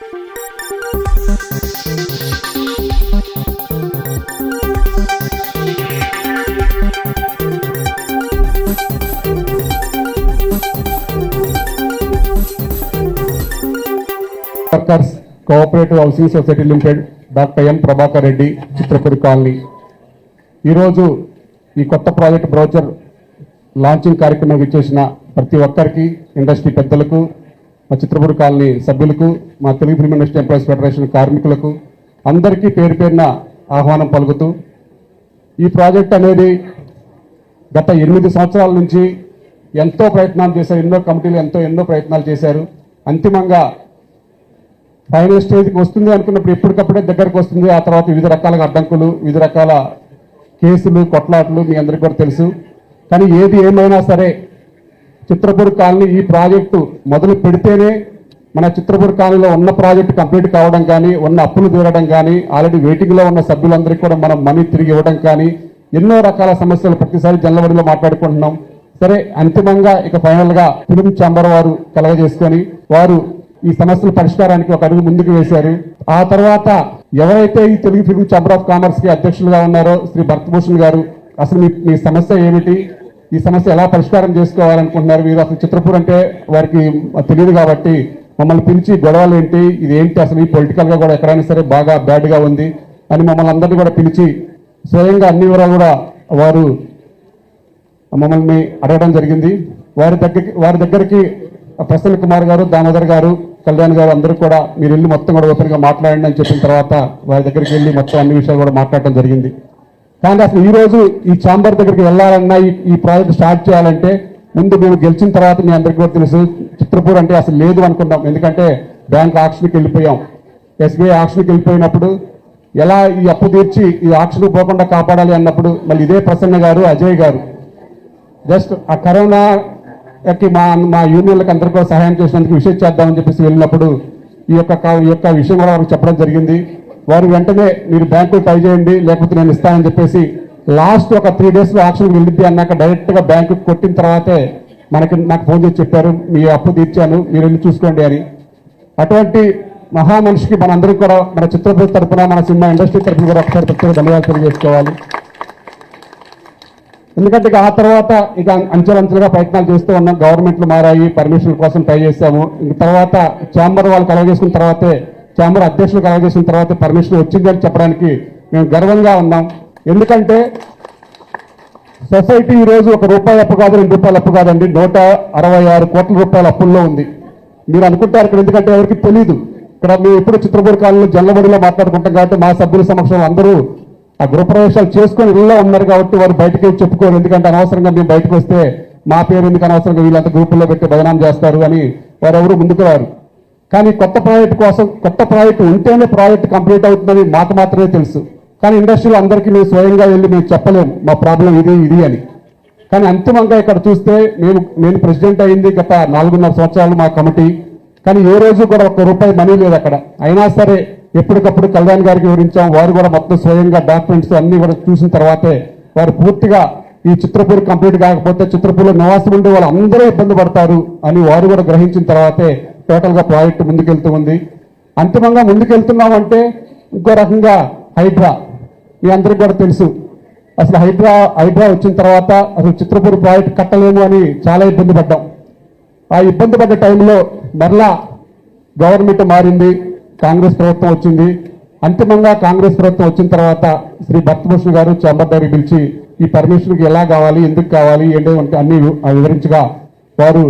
Workers cooperative housing society limited doctor M Prabhakar Reddy Chitrapuri colony ఈరోజు ఈ కొత్త project brochure launching కార్యక్రమం ఇచ్చేసిన ప్రతి ఒక్కరికి ఇండస్ట్రీ పెద్దలకు మా చిత్రపూర్ కాలనీ సభ్యులకు మా Telugu film industry employees federation కార్మికులకు అందరికీ పేరు పేరున ఆహ్వానం పలుకుతూ ఈ ప్రాజెక్ట్ అనేది గత ఎనిమిది సంవత్సరాల నుంచి ఎంతో ప్రయత్నాలు చేశారు ఎన్నో కమిటీలు ఎంతో ఎన్నో ప్రయత్నాలు చేశారు. అంతిమంగా ఫైనల్ స్టేజ్కి వస్తుంది అనుకున్నప్పుడు ఎప్పటికప్పుడే దగ్గరకు వస్తుంది. ఆ తర్వాత వివిధ రకాల అడ్డంకులు వివిధ రకాల కేసులు కొట్లాట్లు మీ అందరికీ కూడా తెలుసు. కానీ ఏది ఏమైనా సరే చిత్రపూర్ కాలనీ ఈ ప్రాజెక్టు మొదలు పెడితేనే మన చిత్రపూర్ కాలనీలో ఉన్న ప్రాజెక్టు కంప్లీట్ కావడం కానీ ఉన్న అప్పులు తీరడం కానీ ఆల్రెడీ వెయిటింగ్లో ఉన్న సభ్యులందరికీ కూడా మనం మనీ తిరిగి ఇవ్వడం కానీ ఎన్నో రకాల సమస్యలు ప్రతిసారి జనవరిలో మాట్లాడుకుంటున్నాం. సరే అంతిమంగా ఇక ఫైనల్గా ఫిలిం ఛాంబర్ వారు కలగజేసుకొని వారు ఈ సమస్యల పరిష్కారానికి ఒక అడుగు ముందుకు వేశారు. ఆ తర్వాత ఎవరైతే ఈ తెలుగు ఫిలిం ఛాంబర్ ఆఫ్ కామర్స్కి అధ్యక్షులుగా ఉన్నారో శ్రీ భరత్భూషణ్ గారు అసలు మీ సమస్య ఏమిటి? ఈ సమస్య ఎలా పరిష్కారం చేసుకోవాలనుకుంటున్నారు మీరు? అసలు చిత్రపూర్ అంటే వారికి తెలియదు కాబట్టి మమ్మల్ని పిలిచి గొడవలు ఏంటి? ఇది ఏంటి? అసలు ఈ పొలిటికల్గా కూడా ఎక్కడైనా సరే బాగా బ్యాడ్గా ఉంది అని మమ్మల్ని అందరినీ కూడా పిలిచి స్వయంగా అన్ని వివరాలు కూడా వారు మమ్మల్ని అడగడం జరిగింది. వారి దగ్గరికి వారి దగ్గరికి ప్రసన్న కుమార్ గారు దామోదర్ గారు కళ్యాణ్ గారు అందరూ కూడా మీరు వెళ్ళి మొత్తం కూడా ఓపెన్గా మాట్లాడండి అని చెప్పిన తర్వాత వారి దగ్గరికి వెళ్ళి మొత్తం అన్ని విషయాలు కూడా మాట్లాడటం జరిగింది. కానీ అసలు ఈరోజు ఈ ఛాంబర్ దగ్గరికి వెళ్ళాలన్నా ఈ ఈ ప్రాజెక్ట్ స్టార్ట్ చేయాలంటే ముందు మేము గెలిచిన తర్వాత మీ అందరికీ కూడా తెలుసు చిత్రపూర్ అంటే అసలు లేదు అనుకున్నాం ఎందుకంటే బ్యాంక్ ఆక్షన్కి వెళ్ళిపోయాం. ఎస్బీఐ ఆక్షన్కి వెళ్ళిపోయినప్పుడు ఎలా ఈ అప్పు తీర్చి ఈ ఆక్షన్ పోకుండా కాపాడాలి అన్నప్పుడు మళ్ళీ ఇదే ప్రసన్న గారు అజయ్ గారు. జస్ట్ ఆ కరోనాకి మా మా యూనియన్లకు అందరికీ సహాయం చేసినందుకు విషయం చేద్దామని చెప్పేసి వెళ్ళినప్పుడు ఈ యొక్క కా- ఈ యొక్క విషయం కూడా వారికి చెప్పడం జరిగింది. వారు వెంటనే మీరు బ్యాంకు ట్రై చేయండి లేకపోతే నేను ఇస్తానని చెప్పేసి లాస్ట్ ఒక త్రీ డేస్లో ఆక్షన్కి వెళ్ళిద్ది అన్నాక డైరెక్ట్గా బ్యాంకు కొట్టిన తర్వాతే మనకి నాకు ఫోన్ చేసి చెప్పారు మీ అప్పు తీర్చాను మీరు వెళ్ళి చూసుకోండి అని. అటువంటి మహా మనిషికి కూడా మన చిత్రపతి తరఫున మన సినిమా ఇండస్ట్రీ తరఫున కూడా ఒకసారి ప్రత్యేక ధన్యవాదాలు తెలియజేసుకోవాలి. ఎందుకంటే ఇక ఆ తర్వాత ఇక అంచెలంచెలుగా ప్రయత్నాలు చేస్తూ ఉన్నాం. గవర్నమెంట్లు మారాయి పర్మిషన్ కోసం ట్రై చేశాము. ఇంక తర్వాత ఛాంబర్ వాళ్ళు కలగజేసుకున్న తర్వాతే ఛాంబర్ అధ్యక్షులు కలగజేసిన తర్వాత పర్మిషన్ వచ్చిందని చెప్పడానికి మేము గర్వంగా ఉన్నాం. ఎందుకంటే సొసైటీ ఈ రోజు ఒక రూపాయి అప్పు కాదు రెండు రూపాయలు అప్పు కాదండి. నూట అరవై ఆరు కోట్ల రూపాయల అప్పుల్లో ఉంది. మీరు అనుకుంటారు ఇక్కడ ఎందుకంటే ఎవరికి తెలియదు ఇక్కడ మేము ఎప్పుడు చిత్రపూర్ కాలంలో జల్లబడిలో మాట్లాడుకుంటాం కాబట్టి మా సభ్యుల సమక్షంలో అందరూ ఆ గృహప్రవేశాలు చేసుకొని ఇళ్ళలో ఉన్నారు కాబట్టి వారు బయటకు చెప్పుకోరు. ఎందుకంటే అనవసరంగా మేము బయటకు వస్తే మా పేరు ఎందుకు అనవసరంగా వీళ్ళంతా గ్రూపుల్లో పెట్టి బదనాం చేస్తారు అని వారెవరు ముందుకు రారు. కానీ కొత్త ప్రాజెక్ట్ కోసం కొత్త ప్రాజెక్ట్ ఉంటేనే ప్రాజెక్ట్ కంప్లీట్ అవుతుందని మాట మాత్రమే తెలుసు. కానీ ఇండస్ట్రీలో అందరికీ మేము స్వయంగా వెళ్ళి మేము చెప్పలేము మా ప్రాబ్లం ఇది ఇది అని. కానీ అంతిమంగా ఇక్కడ చూస్తే మేము నేను ప్రెసిడెంట్ అయింది గత నాలుగున్నర సంవత్సరాలు మా కమిటీ. కానీ ఏ రోజు కూడా ఒక్క రూపాయి మనీ లేదు అక్కడ. అయినా సరే ఎప్పటికప్పుడు కళ్యాణ్ గారికి వివరించాం వారు కూడా మొత్తం స్వయంగా డాక్యుమెంట్స్ అన్ని కూడా చూసిన తర్వాతే వారు పూర్తిగా ఈ చిత్రపూర్ కంప్లీట్ కాకపోతే చిత్రపూర్లో నివాసం ఉండే వాళ్ళు అందరూ ఇబ్బంది పడతారు అని వారు కూడా గ్రహించిన తర్వాతే టోటల్గా ప్రాజెక్టు ప్రాజెక్ట్ ముందుకెళ్తూ ఉంది. అంతిమంగా ముందుకెళ్తున్నామంటే ఇంకో రకంగా హైడ్రా. మీ అందరికీ కూడా తెలుసు. అసలు హైడ్రా హైడ్రా వచ్చిన తర్వాత అసలు చిత్రపూర్ ప్రాజెక్ట్ కట్టలేము అని చాలా ఇబ్బంది పడ్డాం. ఆ ఇబ్బంది పడ్డ టైంలో మరలా గవర్నమెంట్ మారింది కాంగ్రెస్ ప్రభుత్వం వచ్చింది. అంతిమంగా కాంగ్రెస్ ప్రభుత్వం వచ్చిన తర్వాత శ్రీ భక్తభూషణ్ గారు చంబర్ పిలిచి ఈ పర్మిషన్కి ఎలా కావాలి ఎందుకు కావాలి ఏంటంటే అన్ని వివరించగా వారు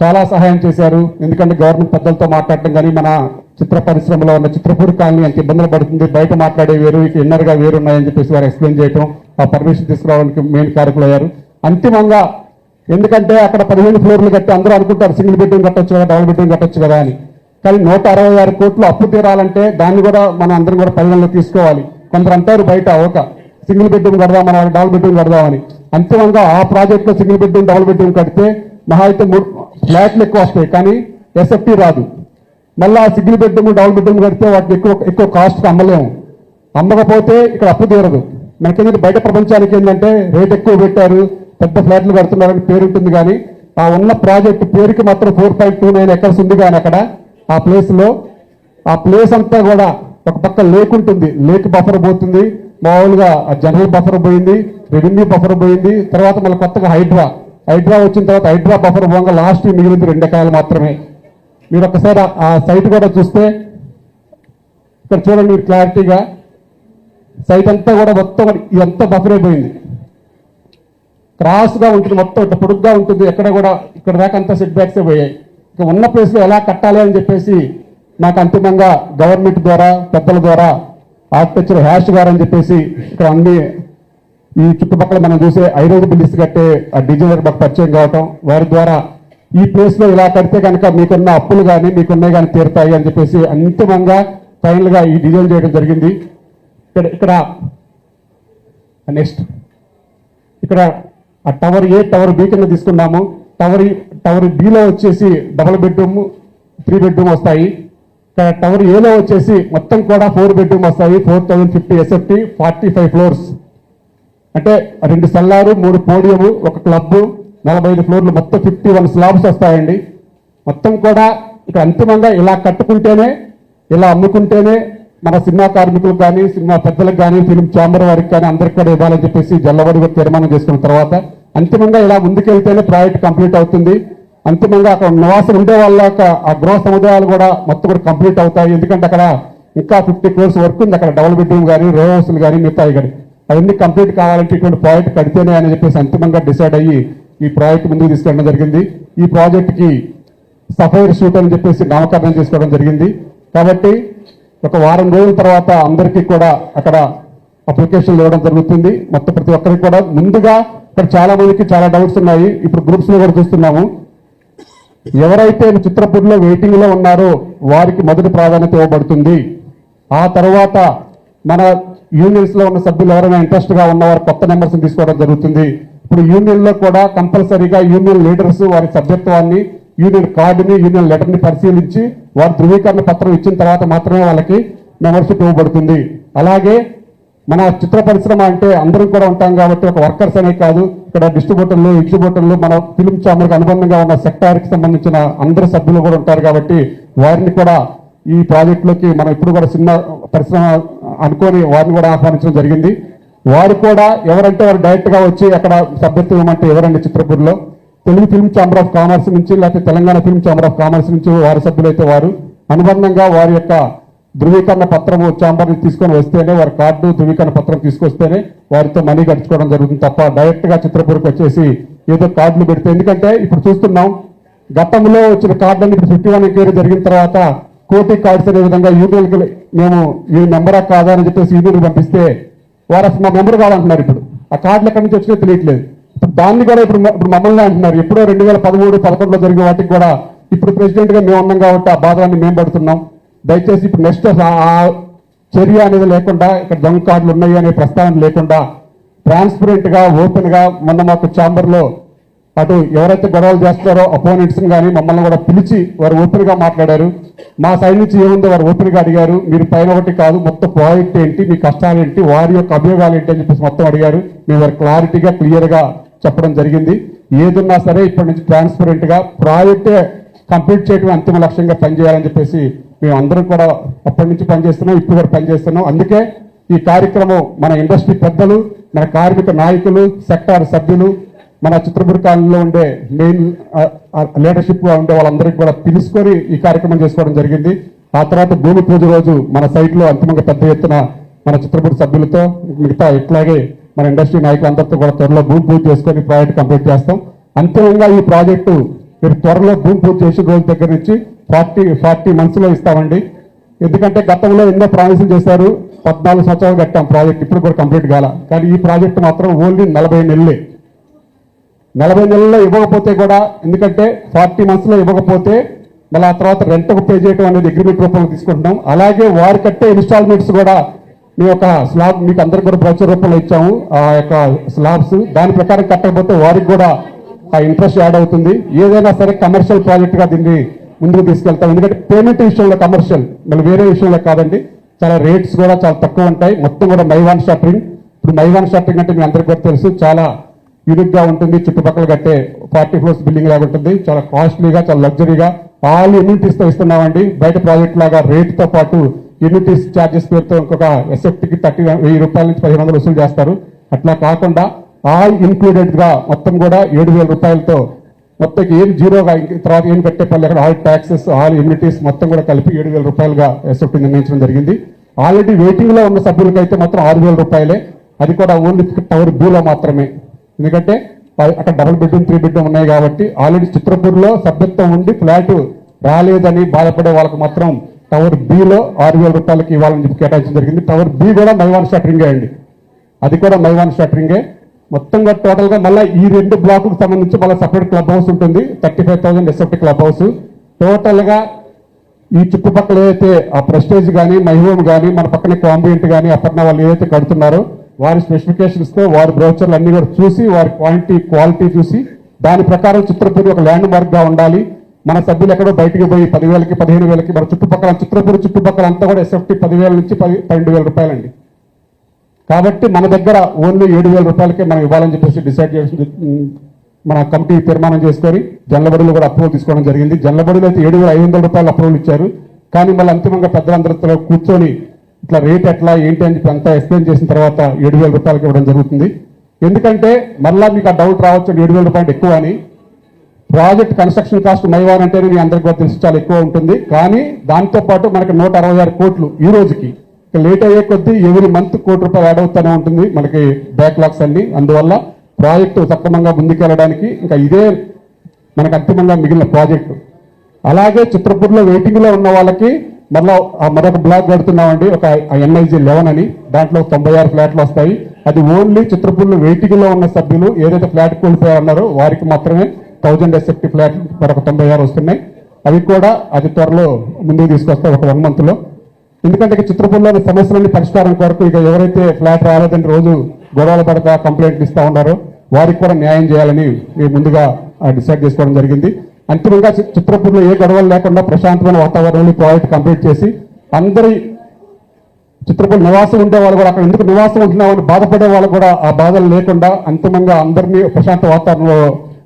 చాలా సహాయం చేశారు. ఎందుకంటే గవర్నమెంట్ పెద్దలతో మాట్లాడటం కానీ మన చిత్ర పరిశ్రమలో ఉన్న చిత్రపూర్ కాలనీ ఎంత ఇబ్బందులు పడుతుంది బయట మాట్లాడే వేరు ఇన్నర్గా వేరు ఉన్నాయని చెప్పేసి వారు ఎక్స్ప్లెయిన్ చేయటం ఆ పర్మిషన్ తీసుకురావడానికి మెయిన్ కారకులు అయ్యారు. అంతిమంగా ఎందుకంటే అక్కడ పదిహేను ఫ్లోర్లు కట్టి అందరూ అనుకుంటారు సింగిల్ బెడ్రూమ్ కట్టొచ్చు కదా డబుల్ బెడ్రూమ్ కట్టొచ్చు కదా అని. కానీ నూట అరవై ఆరు కోట్లు అప్పు తీరాలంటే దాన్ని కూడా మనం అందరం కూడా పరిగణలో తీసుకోవాలి. కొందరు అంటారు బయట ఒక సింగిల్ బెడ్రూమ్ కడదాం మనం డబుల్ బెడ్రూమ్ కడదామని. అంతిమంగా ఆ ప్రాజెక్ట్లో సింగిల్ బెడ్రూమ్ డబుల్ బెడ్రూమ్ కడితే మహా అయితే ఫ్లాట్లు ఎక్కువ వస్తాయి కానీ ఎస్ఎఫ్టీ రాదు. మళ్ళీ ఆ సిగ్గులు బెడ్రూమ్ డబుల్ బెడ్రూమ్ కడితే వాటికి ఎక్కువ ఎక్కువ కాస్ట్ అమ్మలేము. అమ్మకపోతే ఇక్కడ అప్పు తీరదు. మనకేంటంటే బయట ప్రపంచానికి ఏంటంటే రేట్ ఎక్కువ పెట్టారు పెద్ద ఫ్లాట్లు కడుతున్నారని పేరు ఉంటుంది కానీ ఆ ఉన్న ప్రాజెక్ట్ పేరుకి మాత్రం four point two nine acres ఉంది కానీ అక్కడ ఆ ప్లేస్లో ఆ ప్లేస్ అంతా కూడా ఒక పక్క లేక్ ఉంటుంది. లేక్ బఫర్ పోతుంది. మామూలుగా జనరల్ బఫర్ పోయింది రెవెన్యూ బఫర్ పోయింది. తర్వాత మళ్ళీ కొత్తగా హైడ్రా హైడ్రా వచ్చిన తర్వాత హైడ్రా బఫర్ పోగా లాస్ట్ మిగిలింది రెండు ఎకరాలు మాత్రమే. మీరు ఒకసారి ఆ- సైట్ కూడా చూస్తే ఇక్కడ చూడండి మీరు క్లారిటీగా. సైట్ అంతా కూడా మొత్తం ఇదంతా బఫర్ అయిపోయింది క్రాస్గా ఉంటుంది మొత్తం ఇట్లా పొడుగ్గా ఉంటుంది. ఎక్కడ కూడా ఇక్కడ దాకా అంతా సెట్ బ్యాక్స్ పోయాయి. ఇక ఉన్న ప్లేస్లో ఎలా కట్టాలి అని చెప్పేసి నాకు అంతిమంగా గవర్నమెంట్ ద్వారా పెద్దల ద్వారా ఆర్కిటెక్చర్ హ్యాష్ గారు అని చెప్పేసి ఇక్కడ అన్ని ఈ చుట్టుపక్కల మనం చూసే ఐరోజు బిల్డింగ్స్ కట్టే ఆ డిజైనర్ మాకు పరిచయం కావటం వారి ద్వారా ఈ ప్లేస్లో ఇలా కడితే కనుక మీకున్న అప్పులు కానీ మీకున్నవి కానీ తీరుతాయి అని చెప్పేసి అంతిమంగా ఫైనల్గా ఈ డిజైన్ చేయడం జరిగింది. ఇక్కడ ఇక్కడ నెక్స్ట్ ఇక్కడ ఆ టవర్ ఏ టవర్ బి కింద తీసుకున్నాము. టవర్ టవర్ బిలో వచ్చేసి డబుల్ బెడ్రూమ్ త్రీ బెడ్రూమ్ వస్తాయి. ఇక్కడ టవర్ ఏలో వచ్చేసి మొత్తం కూడా ఫోర్ బెడ్రూమ్ వస్తాయి. Four thousand fifty SFT forty five floors అంటే రెండు సెల్లారు మూడు పోడియము ఒక క్లబ్ నలభై ఐదు ఫ్లోర్లు మొత్తం ఫిఫ్టీ వన్ స్లాబ్స్ వస్తాయండి. మొత్తం కూడా ఇక్కడ అంతిమంగా ఇలా కట్టుకుంటేనే ఇలా అమ్ముకుంటేనే మన సినిమా కార్మికులకు కానీ సినిమా పెద్దలకు కానీ ఫిలిం ఛాంబర్ వారికి కానీ అందరికి కూడా ఇవ్వాలని చెప్పేసి జల్లవడిగా తీర్మానం చేసుకున్న తర్వాత అంతిమంగా ఇలా ముందుకెళ్తేనే ప్రాజెక్ట్ కంప్లీట్ అవుతుంది. అంతిమంగా అక్కడ నివాసం ఉండే వాళ్ళ ఆ గృహ సముదాయాలు కూడా మొత్తం కూడా కంప్లీట్ అవుతాయి. ఎందుకంటే అక్కడ ఇంకా ఫిఫ్టీ క్రోర్స్ వర్క్ ఉంది. అక్కడ డబుల్ బెడ్రూమ్ కానీ రో హౌస్లు కానీ మిగతాయి కానీ అవన్నీ కంప్లీట్ కావాలంటే ఇటువంటి ప్రాజెక్ట్ కడితేనే అని చెప్పేసి అంతిమంగా డిసైడ్ అయ్యి ఈ ప్రాజెక్ట్ ముందుకు తీసుకెళ్ళడం జరిగింది. ఈ ప్రాజెక్ట్కి సఫైర్ షూట్ అని చెప్పేసి నామకరణం చేసుకోవడం జరిగింది. కాబట్టి ఒక వారం రోజుల తర్వాత అందరికీ కూడా అక్కడ అప్లికేషన్లు ఇవ్వడం జరుగుతుంది. మొత్తం ప్రతి ఒక్కరికి కూడా. ముందుగా ఇక్కడ చాలా మందికి చాలా డౌట్స్ ఉన్నాయి. ఇప్పుడు గ్రూప్స్లో కూడా చూస్తున్నాము. ఎవరైతే చిత్రపూర్లో వెయిటింగ్లో ఉన్నారో వారికి మొదటి ప్రాధాన్యత ఇవ్వబడుతుంది. ఆ తర్వాత మన యూనియన్స్లో ఉన్న సభ్యులు ఎవరైనా ఇంట్రెస్ట్గా ఉన్నవారు కొత్త మెంబర్స్ని తీసుకోవడం జరుగుతుంది. ఇప్పుడు యూనియన్లో కూడా కంపల్సరీగా యూనియన్ లీడర్స్ వారి సభ్యత్వాన్ని యూనియన్ కార్డుని యూనియన్ లెటర్ని పరిశీలించి వారి ధృవీకరణ పత్రం ఇచ్చిన తర్వాత మాత్రమే వాళ్ళకి మెంబర్షిప్ ఇవ్వబడుతుంది. అలాగే మన చిత్ర పరిశ్రమ అంటే అందరం కూడా ఉంటాం కాబట్టి ఒక వర్కర్స్ అనే కాదు. ఇక్కడ డిస్ట్రిబ్యూటర్లు ఎగ్జిబ్యూటర్లు మన ఫిలిం ఛాంబర్కి అనుబంధంగా ఉన్న సెక్టార్కి సంబంధించిన అందరు సభ్యులు కూడా ఉంటారు కాబట్టి వారిని కూడా ఈ ప్రాజెక్టులోకి మనం ఇప్పుడు కూడా చిన్న పరిశ్రమ అనుకొని వారిని కూడా ఆహ్వానించడం జరిగింది. వారు కూడా ఎవరంటే వారు డైరెక్ట్గా వచ్చి అక్కడ సభ్యత్వం ఇవ్వమంటే ఎవరండి చిత్రపూర్లో? Telugu film chamber of commerce నుంచి లేకపోతే Telangana film chamber of commerce నుంచి వారి సభ్యులైతే వారు. అనుబంధంగా వారి యొక్క ధృవీకరణ పత్రము ఛాంబర్ని తీసుకొని వస్తేనే వారి కార్డు ధృవీకరణ పత్రం తీసుకొస్తేనే వారితో మనీ గడుచుకోవడం జరుగుతుంది తప్ప డైరెక్ట్గా చిత్రపూర్కి వచ్చేసి ఏదో కార్డులు పెడితే. ఎందుకంటే ఇప్పుడు చూస్తున్నాం గతంలో వచ్చిన కార్డులన్నీ ఇప్పుడు ఫిఫ్టీ వన్ ఎంక్వైరీ జరిగిన తర్వాత కోటి కార్డ్స్ అనే విధంగా యూపీఎల్కి మేము ఈ నెంబరా కాదా అని చెప్పేసి యూనియన్ పంపిస్తే వారు అసలు మా నెంబర్ కావాలంటున్నారు ఇప్పుడు. ఆ కార్డులు ఎక్కడి నుంచి వచ్చినా తెలియట్లేదు. ఇప్పుడు దాన్ని కూడా ఇప్పుడు ఇప్పుడు మమ్మల్ని అంటున్నారు. ఎప్పుడో రెండు వేల పదమూడు పదకొండులో జరిగిన వాటికి కూడా ఇప్పుడు ప్రెసిడెంట్గా మేము ఉన్నాం కాబట్టి ఆ బాధలన్నీ మేము పడుతున్నాం. దయచేసి ఇప్పుడు నెక్స్ట్ ఆ చర్య అనేది లేకుండా ఇక్కడ దొంగ కార్డులు ఉన్నాయి అనే ప్రస్తావన లేకుండా ట్రాన్స్పరెంట్గా ఓపెన్గా మొన్న మాకు ఛాంబర్లో అటు ఎవరైతే గొడవలు చేస్తారో అపోనెంట్స్ కానీ మమ్మల్ని కూడా పిలిచి వారు ఓపెన్గా మాట్లాడారు. మా సైడ్ నుంచి ఏముందో వారు ఓపెన్గా అడిగారు. మీరు పైన ఒకటి కాదు మొత్తం ప్రాజెక్ట్ ఏంటి మీ కష్టాలు ఏంటి వారి యొక్క అభియోగాలు ఏంటి అని చెప్పేసి మొత్తం అడిగారు. మేము వారు క్లారిటీగా క్లియర్గా చెప్పడం జరిగింది. ఏదున్నా సరే ఇప్పటి నుంచి ట్రాన్స్పరెంట్గా ప్రాజెక్టే కంప్లీట్ చేయడం అంతిమ లక్ష్యంగా పనిచేయాలని చెప్పేసి మేము అందరం కూడా అప్పటి నుంచి పనిచేస్తున్నాం ఇప్పుడు కూడా పనిచేస్తున్నాం. అందుకే ఈ కార్యక్రమం మన ఇండస్ట్రీ పెద్దలు మన కార్మిక నాయకులు సెక్టార్ సభ్యులు మన చిత్రపూర్ ఉండే మెయిన్ లీడర్షిప్గా ఉండే వాళ్ళందరికీ కూడా పిలుచుకొని ఈ కార్యక్రమం చేసుకోవడం జరిగింది. ఆ తర్వాత భూమి పూజ రోజు మన సైట్లో అంతిమంగా పెద్ద ఎత్తున మన చిత్రపురి సభ్యులతో మిగతా ఇట్లాగే మన ఇండస్ట్రీ నాయకులందరితో కూడా త్వరలో భూమి పూజ చేసుకొని ప్రాజెక్ట్ కంప్లీట్ చేస్తాం. అంతిమంగా ఈ ప్రాజెక్టు మీరు త్వరలో భూమి పూజ చేసిన రోజు దగ్గర నుంచి ఫార్టీ ఫార్టీ మంత్స్లో ఇస్తామండి. ఎందుకంటే గతంలో ఎన్నో ప్రామిసులు చేశారు. పద్నాలుగు సంవత్సరాలు కట్టాం ప్రాజెక్ట్ ఇప్పుడు కూడా కంప్లీట్ కాల. కానీ ఈ ప్రాజెక్ట్ మాత్రం ఓన్లీ నలభై నెలలే. నలభై నెలల్లో ఇవ్వకపోతే కూడా ఎందుకంటే ఫార్టీ మంత్స్లో ఇవ్వకపోతే మళ్ళీ ఆ తర్వాత రెంట్ పే చేయడం అనేది అగ్రిమెంట్ రూపంలో తీసుకుంటున్నాం. అలాగే వారు కట్టే ఇన్స్టాల్మెంట్స్ కూడా మీ యొక్క స్లాబ్ మీకు అందరికి కూడా బ్రౌచర్ రూపంలో ఇచ్చాము. ఆ యొక్క స్లాబ్స్ దాని ప్రకారం కట్టకపోతే వారికి కూడా ఆ ఇంట్రెస్ట్ యాడ్ అవుతుంది. ఏదైనా సరే కమర్షియల్ ప్రాజెక్ట్గా దీన్ని ముందుకు తీసుకెళ్తాం. ఎందుకంటే పేమెంట్ విషయంలో కమర్షియల్ మళ్ళీ వేరే విషయంలో కాదండి. చాలా రేట్స్ కూడా చాలా తక్కువ ఉంటాయి. మొత్తం కూడా మైవాన్ షాపింగ్ ఇప్పుడు మైవాన్ షాపింగ్ అంటే మీ అందరికీ కూడా తెలుసు చాలా యూనిక్గా ఉంటుంది. చుట్టుపక్కల కట్టే ఫార్టీ ఫ్లోర్స్ బిల్డింగ్ లాగా ఉంటుంది. చాలా కాస్ట్లీగా చాలా లగ్జరీగా ఆల్ యూనిటీస్తో ఇస్తున్నామండి. బయట ప్రాజెక్ట్ లాగా రేటుతో పాటు యూనిటీస్ ఛార్జెస్ పేరుతో ఇంకొక ఎస్ఎఫ్టీకి థర్టీ వెయ్యి రూపాయల నుంచి పదిహేను వందలు వసూలు చేస్తారు. అట్లా కాకుండా ఆల్ ఇన్క్లూడెడ్గా మొత్తం కూడా ఏడు వేల రూపాయలతో మొత్తం ఏం జీరోగా తర్వాత ఏం కట్టే పని అక్కడ ఆల్ ట్యాక్సెస్ ఆల్ ఇమ్యూనిటీస్ మొత్తం కూడా కలిపి ఏడు వేల రూపాయలుగా ఎస్ఎఫ్టీ నిర్ణయించడం జరిగింది. ఆల్రెడీ వెయిటింగ్లో ఉన్న సభ్యులకైతే మాత్రం ఆరు వేల రూపాయలే. అది కూడా ఓన్లీ టవర్ బీలో మాత్రమే. ఎందుకంటే అక్కడ డబుల్ బెడ్రూమ్ త్రీ బెడ్రూమ్ ఉన్నాయి కాబట్టి ఆల్రెడీ చిత్రపూర్లో సభ్యత్వం ఉండి ఫ్లాట్ రాలేదని బాధపడే వాళ్ళకి మాత్రం టవర్ బిలో ఆరు వేల రూపాయలకి ఇవ్వాలని చెప్పి కేటాయించడం జరిగింది. టవర్ బి కూడా మైవాన్ షటరింగే అండి. అది కూడా మైవాన్ షటరింగే మొత్తంగా టోటల్గా మళ్ళీ ఈ రెండు బ్లాకులకు సంబంధించి మళ్ళీ సపరేట్ క్లబ్ హౌస్ ఉంటుంది. Thirty five thousand SFT club house టోటల్గా ఈ చుట్టుపక్కల ఏదైతే ఆ ప్రెస్టేజ్ కానీ మహిళ కానీ మన పక్కనే కాంబియంట్ కానీ అపర్ణ వాళ్ళు ఏదైతే కడుతున్నారో వారి స్పెసిఫికేషన్స్తో వారి బ్రౌచర్లు అన్ని కూడా చూసి వారి క్వాంటిటీ క్వాలిటీ చూసి దాని ప్రకారం చిత్రపూరి ఒక ల్యాండ్ మార్క్గా ఉండాలి. మన సభ్యులు ఎక్కడో బయటికి పోయి పదివేలకి పదిహేను వేలకి మన చుట్టుపక్కల చిత్రపూరి చుట్టుపక్కల అంతా కూడా ఎస్ఎఫ్టీ పదివేల నుంచి పది పన్నెండు వేల రూపాయలండి. కాబట్టి మన దగ్గర ఓన్లీ ఏడు వేల రూపాయలకే మనం ఇవ్వాలని చెప్పేసి డిసైడ్ చేసి మన కమిటీ తీర్మానం చేసుకొని జల్లబడులు కూడా అప్రూవల్ తీసుకోవడం జరిగింది. జల్లబడులు అయితే ఏడు వేల ఐదు వందల రూపాయలు అప్రూవల్ ఇచ్చారు. కానీ మళ్ళీ అంతిమంగా పెద్దలందరితో కూర్చొని ఇట్లా రేట్ ఎట్లా ఏంటి అని చెప్పి అంతా ఎక్స్ప్లెయిన్ చేసిన తర్వాత ఏడు వేల రూపాయలకి ఇవ్వడం జరుగుతుంది. ఎందుకంటే మళ్ళా మీకు ఆ డౌట్ రావచ్చు ఏడు వేల రూపాయలు ఎక్కువ అని. ప్రాజెక్ట్ కన్స్ట్రక్షన్ కాస్ట్ మైవార్ అంటే మీ అందరికీ కూడా తెలిసి చాలా ఎక్కువ ఉంటుంది. కానీ దాంతో పాటు మనకి నూట అరవై ఆరు కోట్లు ఈ రోజుకి. లేట్ అయ్యే కొద్దీ ఎవ్రీ మంత్ కోటి రూపాయలు యాడ్ అవుతూనే ఉంటుంది మనకి బ్యాక్లాగ్స్ అన్ని. అందువల్ల ప్రాజెక్టు సక్రమంగా ముందుకెళ్ళడానికి ఇంకా ఇదే మనకు అంతిమంగా మిగిలిన ప్రాజెక్టు. అలాగే చిత్రపూర్లో వెయిటింగ్లో ఉన్న వాళ్ళకి మళ్ళా మరొక బ్లాక్ కడుతున్నామండి ఒక ఎన్ఐజీ లెవెన్ అని. దాంట్లో తొంభై ఆరు ఫ్లాట్లు వస్తాయి. అది ఓన్లీ చిత్రపూర్లో వెయిటింగ్లో ఉన్న సభ్యులు ఏదైతే ఫ్లాట్ కోల్పోయారన్నారో వారికి మాత్రమే థౌజండ్ ఎస్ఎఫ్టీ ఫ్లాట్ మరొక తొంభై ఆరు వస్తున్నాయి. అవి కూడా అతి త్వరలో ముందుకు తీసుకొస్తాయి ఒక వన్ మంత్లో ఎందుకంటే ఇక చిత్రపూర్లోని సమస్యలన్నీ పరిష్కారం కొరకు ఇక ఎవరైతే ఫ్లాట్ రాలేదని రోజు గొడవలు పడతా కంప్లైంట్లు ఇస్తూ ఉన్నారో వారికి కూడా న్యాయం చేయాలని ముందుగా డిసైడ్ చేసుకోవడం జరిగింది. అంతిమంగా చి- చిత్రపూర్లో ఏ గొడవలు లేకుండా ప్రశాంతమైన వాతావరణంలో ప్రాజెక్ట్ కంప్లీట్ చేసి అందరి చిత్రపూర్ నివాసం ఉండే వాళ్ళు కూడా అక్కడ ఎందుకు నివాసం ఉంటున్నామని బాధపడే వాళ్ళు కూడా ఆ బాధలు లేకుండా అంతిమంగా అందరినీ ప్రశాంత వాతావరణంలో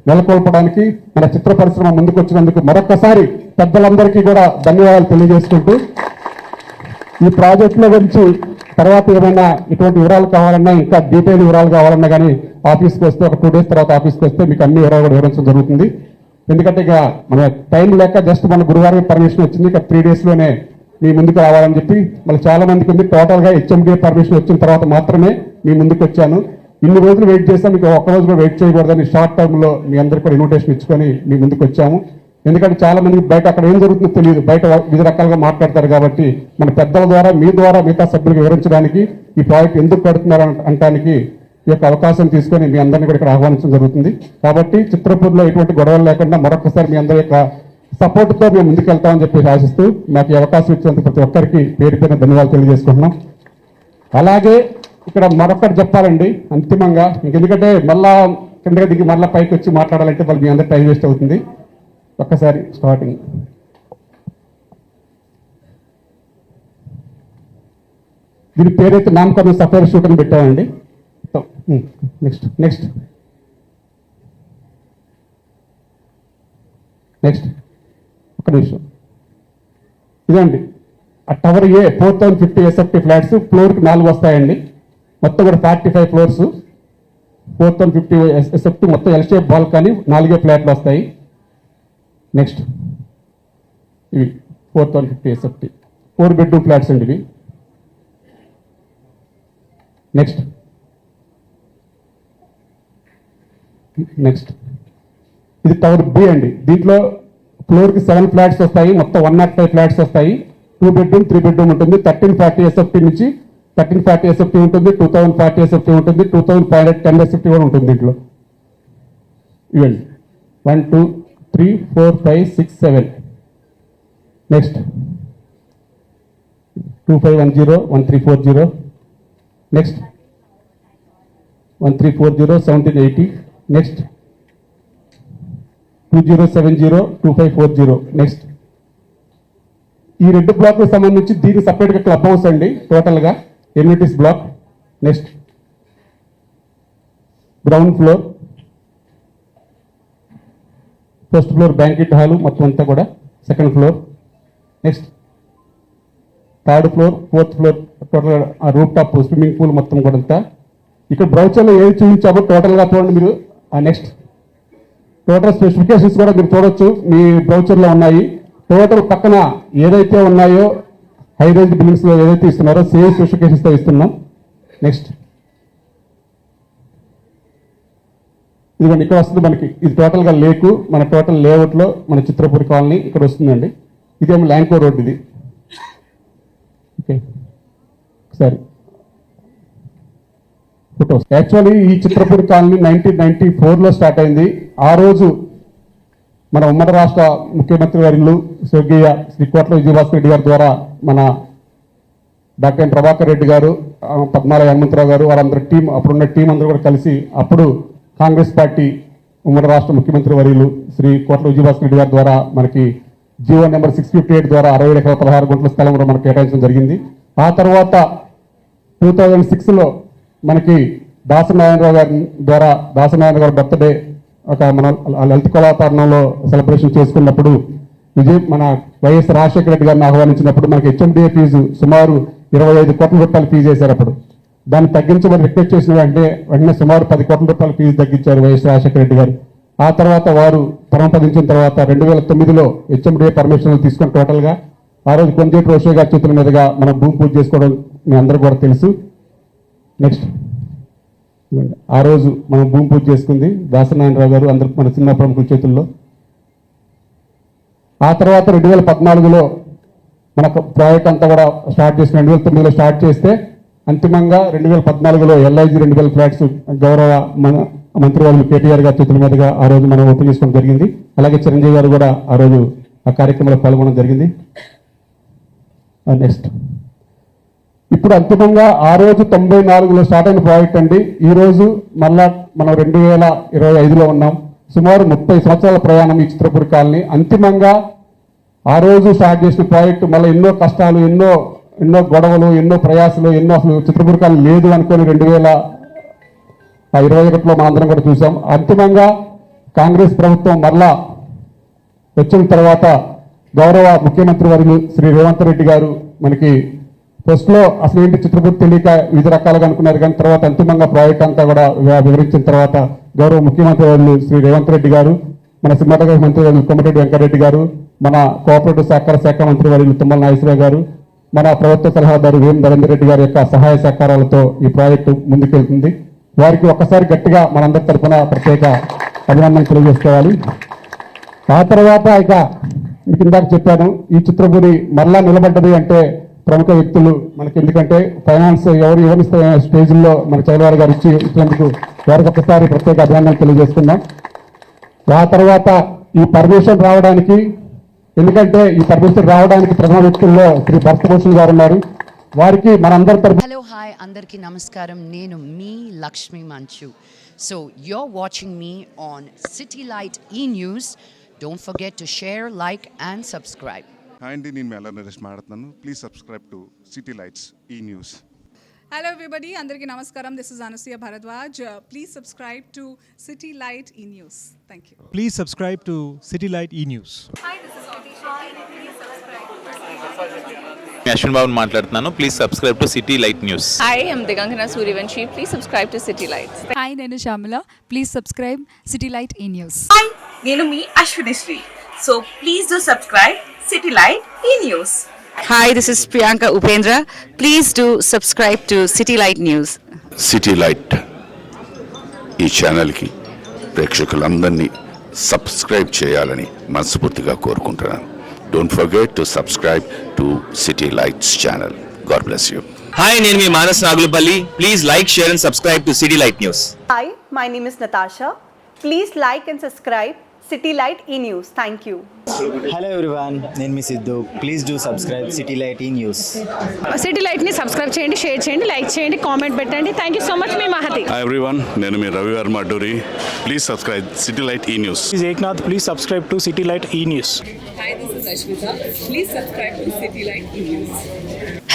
నెలకొల్పడానికి మన చిత్ర పరిశ్రమ ముందుకు వచ్చినందుకు మరొకసారి పెద్దలందరికీ కూడా ధన్యవాదాలు తెలియజేసుకుంటూ ఈ ప్రాజెక్టుల గురించి తర్వాత ఏమైనా ఇటువంటి వివరాలు కావాలన్నా ఇంకా డీటెయిల్ వివరాలు కావాలన్నా కానీ ఆఫీస్కి వస్తే ఒక టూ డేస్ తర్వాత ఆఫీస్కి వస్తే మీకు అన్ని వివరాలు కూడా వివరించడం జరుగుతుంది. ఎందుకంటే ఇక మన టైం లేక జస్ట్ మన గురువారం పర్మిషన్ వచ్చింది ఇక త్రీ డేస్లోనే మీ ముందుకు రావాలని చెప్పి మళ్ళీ చాలా మందికి ఉంది. టోటల్గా హెచ్ఎండి పర్మిషన్ వచ్చిన తర్వాత మాత్రమే మీ ముందుకు వచ్చాను. ఇన్ని రోజులు వెయిట్ చేస్తాం మీకు ఒక్క రోజు కూడా వెయిట్ చేయకూడదని షార్ట్ టర్మ్ మీ అందరికీ కూడా ఇన్విటేషన్ ఇచ్చుకొని మీ ముందుకు వచ్చాము. ఎందుకంటే చాలా మంది బయట అక్కడ ఏం జరుగుతుందో తెలియదు. బయట వివిధ రకాలుగా మాట్లాడతారు కాబట్టి మన పెద్దల ద్వారా మీ ద్వారా మిగతా సభ్యులకు వివరించడానికి ఈ ప్రాజెక్ట్ ఎందుకు పెడుతున్నారు అనటానికి యొక్క అవకాశం తీసుకొని మీ అందరినీ కూడా ఇక్కడ ఆహ్వానించడం జరుగుతుంది. కాబట్టి చిత్రపూర్లో ఎటువంటి గొడవలు లేకుండా మరొకసారి మీ అందరి యొక్క సపోర్ట్తో మేము ముందుకెళ్తామని చెప్పి ఆశిస్తూ నాకు ఈ అవకాశం ఇచ్చినందుకు ప్రతి ఒక్కరికి పేరు పేరున ధన్యవాదాలు తెలియజేసుకుంటున్నాం. అలాగే ఇక్కడ మరొకటి చెప్పాలండి అంతిమంగా. ఎందుకంటే మళ్ళా కిందకి దిగి మళ్ళీ పైకి వచ్చి మాట్లాడాలంటే వాళ్ళు మీ అందరి టైం వేస్ట్ అవుతుంది. ఒక్కసారి స్టార్టింగ్ దీని పేరైతే నామకరణ సఫర్ షూట్ అని పెట్టామండి. నెక్స్ట్ నెక్స్ట్ నెక్స్ట్ ఒక నిమిషం. ఇదండి. ఆ tower A four thousand fifty SFT flats ఫ్లోర్కి నాలుగు వస్తాయండి. మొత్తం కూడా forty five floors four thousand fifty SFT మొత్తం ఎల్ షేప్ బాల్కనీ నాలుగే ఫ్లాట్లు వస్తాయి. నెక్స్ట్ ఇవి four thousand fifty SFT four bedroom flats అండి ఇవి. నెక్స్ట్ నెక్స్ట్ ఇది టవర్ బి అండి. దీంట్లో ఫ్లోర్కి సెవెన్ ఫ్లాట్స్ వస్తాయి. మొత్తం వన్ నాట్ ఫైవ్ ఫ్లాట్స్ వస్తాయి. టూ బెడ్రూమ్ త్రీ బెడ్రూమ్ ఉంటుంది. థర్టీన్ ఫార్టీ ఎస్ఎఫ్టీ నుంచి థర్టీన్ ఫార్టీ ఎస్ఎఫ్టీ ఉంటుంది. టూ థౌసండ్ ఫార్టీ ఎస్ఎఫ్టీ ఉంటుంది. Two thousand five hundred ten SFT కూడా ఉంటుంది దీంట్లో. ఇవ్వండి. One two three four five six seven next two five one zero one three four zero next one three four zero seventeen eighty next two zero seven zero two five four zero next ఈ రెండు బ్లాక్లకు సంబంధించి దీనికి సపరేట్గా club house అండి టోటల్గా amenities block next ground floor first floor banquet hall మొత్తం అంతా కూడా. Second floor next third floor fourth floor total roof top swimming pool మొత్తం కూడా అంతా. ఇక్కడ బ్రౌచర్లో ఏది చూపించామో టోటల్గా చూడండి మీరు. నెక్స్ట్ టోటల్ స్పెసిఫికేషన్స్ కూడా మీరు చూడొచ్చు. మీ బ్రౌచర్లో ఉన్నాయి. టోటల్ పక్కన ఏదైతే ఉన్నాయో హై రేంజ్ బిల్డింగ్స్లో ఏదైతే ఇస్తున్నారో సేమ్ స్పెసిఫికేషన్స్తో ఇస్తున్నాం. నెక్స్ట్ ఇదిగోండి ఇక్కడ వస్తుంది మనకి. ఇది టోటల్గా లేకు. మన టోటల్ లేఅవుట్లో మన చిత్రపూర్ కాలనీ ఇక్కడ వస్తుందండి. ఇదేమో ల్యాంకో రోడ్ ఇది. ఓకే సరే ఫొటోస్. యాక్చువల్లీ ఈ చిత్రపూర్ కాలనీ నైన్టీన్ నైన్టీ ఫోర్లో స్టార్ట్ అయింది. ఆ రోజు మన ఉమ్మడి రాష్ట్ర ముఖ్యమంత్రి వర్యులు స్వర్గీయ శ్రీ కోట్ల విజయభాస్కర్ రెడ్డి గారి ద్వారా మన డాక్టర్ ఎం ప్రభాకర్ రెడ్డి గారు ఆ, పద్మాల హనుమంతరావు గారు వారందరి టీం అప్పుడున్న టీం అందరూ కూడా కలిసి అప్పుడు కాంగ్రెస్ పార్టీ ఉమ్మడి రాష్ట్ర ముఖ్యమంత్రి వర్యులు శ్రీ కోట్ల విజయభాస్కర్ రెడ్డి గారి ద్వారా మనకి GO number six fifty eight ద్వారా అరవై ఎకరాల పదహారు గుంటల స్థలం కూడా మనకు కేటాయించడం జరిగింది. ఆ తర్వాత టూ థౌజండ్ సిక్స్లో మనకి దాసనారాయణరావు గారి ద్వారా దాసనారాయణ గారి బర్త్డే ఒక మన లలిత కళాతరణంలో సెలబ్రేషన్ చేసుకున్నప్పుడు విజయ్ మన వైఎస్ రాజశేఖర రెడ్డి గారిని ఆహ్వానించినప్పుడు మనకి హెచ్ఎండిఏ ఫీజు సుమారు ఇరవై ఐదు కోట్ల రూపాయలు ఫీజు వేశారు అప్పుడు. దాన్ని తగ్గించమని రిక్వెస్ట్ చేసిన వెంటనే వెంటనే సుమారు పది కోట్ల రూపాయల ఫీజు తగ్గించారు వైఎస్ రాజశేఖర రెడ్డి గారు. ఆ తర్వాత వారు పరమపదించిన తర్వాత రెండు వేల తొమ్మిదిలో హెచ్ఎండిఏ పర్మిషన్లు తీసుకుని టోటల్గా ఆ రోజు కొంజేటి రోషే గారి చేతుల మీదుగా మనం భూమి పూజ చేసుకోవడం మీ అందరూ కూడా తెలుసు. నెక్స్ట్ ఆ రోజు మనం భూమి పూజ చేసుకుంది. దాసనారాయణరావు గారు అందరు మన సినిమా ప్రముఖుల చేతుల్లో. ఆ తర్వాత రెండు వేల పద్నాలుగులో మన ప్రాజెక్ట్ అంతా కూడా స్టార్ట్ చేసి రెండు వేల తొమ్మిదిలో స్టార్ట్ చేస్తే అంతిమంగా రెండు వేల పద్నాలుగులో ఎల్ఐజీ రెండు వేల ఫ్లాట్స్ గౌరవ మన మంత్రివర్యులు కేటీఆర్ గారి చేతుల మీదుగా ఆ రోజు మనం ఓపెన్ చేసుకోవడం జరిగింది. అలాగే చిరంజీవి గారు కూడా ఆ రోజు ఆ కార్యక్రమంలో పాల్గొనడం జరిగింది. నెక్స్ట్ ఇప్పుడు అంతిమంగా ఆ రోజు తొంభై నాలుగులో స్టార్ట్ అయిన ప్రాజెక్ట్ అండి. ఈరోజు మళ్ళా మనం రెండు వేల ఇరవై ఐదులో ఉన్నాం. సుమారు ముప్పై సంవత్సరాల ప్రయాణం ఈ చిత్రపురి కాలనీ. అంతిమంగా ఆ రోజు స్టార్ట్ చేసిన ప్రాజెక్టు మళ్ళీ ఎన్నో కష్టాలు ఎన్నో ఎన్నో గొడవలు ఎన్నో ప్రయాసలు ఎన్నో అసలు చిత్రపురి కాలనీ లేదు అనుకొని రెండు వేల ఆ ఇరవై ఒకటిలో మనందరం కూడా చూసాం. అంతిమంగా కాంగ్రెస్ ప్రభుత్వం మళ్ళా వచ్చిన తర్వాత గౌరవ ముఖ్యమంత్రి వర్యులు శ్రీ రేవంత్ రెడ్డి గారు మనకి ఫస్ట్లో అసలు ఏంటి చిత్రపూర్తి తెలియక వివిధ రకాలుగా అనుకున్నారు కానీ తర్వాత అంతిమంగా ప్రాజెక్ట్ అంతా కూడా వివరించిన తర్వాత గౌరవ ముఖ్యమంత్రి వర్యులు శ్రీ రేవంత్ రెడ్డి గారు మన సినిమాటోగ్రఫీ మంత్రి వర్యులు కొమ్మటిరెడ్డి వెంకటరెడ్డి గారు మన కోఆపరేటివ్ సహకార శాఖ మంత్రి వర్యులు తుమ్మల నాగేశ్వరరావు గారు మన ప్రభుత్వ సలహాదారు వేం నరేందర్ రెడ్డి గారి యొక్క సహాయ సహకారాలతో ఈ ప్రాజెక్టు ముందుకెళ్తుంది. వారికి ఒక్కసారి గట్టిగా మనందరి తరఫున ప్రత్యేక అభినందనలు తెలియజేసుకోవాలి. ఆ తర్వాత ఇక ఇందాక చెప్పాను ఈ చిత్రపురి మరలా నిలబడ్డది అంటే ప్రముఖ వ్యక్తులు మనకి ఎందుకంటే ఫైనాన్స్ ఎవరు ఎవరి స్టేజ్లో మన చైలవారి గారు ఇచ్చి ఇచ్చినందుకు వారికి ఒకసారి ప్రత్యేక అభినందనలు తెలియజేస్తున్నాం. ఆ తర్వాత ఈ పర్మిషన్ రావడానికి ఎందుకంటే ఈ పర్మిషన్ రావడానికి ప్రధాన వ్యక్తుల్లో శ్రీ భరతభూషణ్ గారు ఉన్నారు. వారికి మనందరి తరఫున హలో హాయ్ అందరికీ నమస్కారం. నేను మీ Lakshmi Manchu. So you're watching me on City Light E News don't forget to share like and subscribe hi అండి నేను మెల్ల నరేష్ మాట్లాడుతున్నాను. Please subscribe to City Lights E News hello everybody అందరికీ నమస్కారం. This is Anasuya Bharadwaj please subscribe to City Light E News thank you subscribe to City Light E News. నేను అశ్విన్ బాబు మాట్లాడుతున్నాను. Please subscribe to City Light News Hi, I'm Digangana Suryavanshi. Please subscribe to City Lights. Hi నేను Shyamala please subscribe City Light E News hi నేను మీ Ashwini Sri so please do subscribe City Light E News Hi, this is Priyanka Upendra. Please do subscribe to City Light News. City Light E ఛానల్కి ప్రేక్షకులందరినీ subscribe చేయాలని మనస్ఫూర్తిగా కోరుకుంటున్నాను. Don't forget to subscribe to City Lights channel God bless you hi నేను మీ Manas Nagulapalli. Please like share and subscribe to City Light News hi my name is Natasha please like and subscribe City Light E News thank you hello everyone నేను మీ Siddhu please do subscribe City Light E News City లైట్ని subscribe చేయండి share చేయండి like చేయండి comment పెట్టండి thank you so much మీ Mahathi everyone నేను మీ Ravi Varma Adduri please subscribe city light E news is Eknath. Please subscribe to City Light E News. Hi, this is Ashmita. Please subscribe to City Light E-News.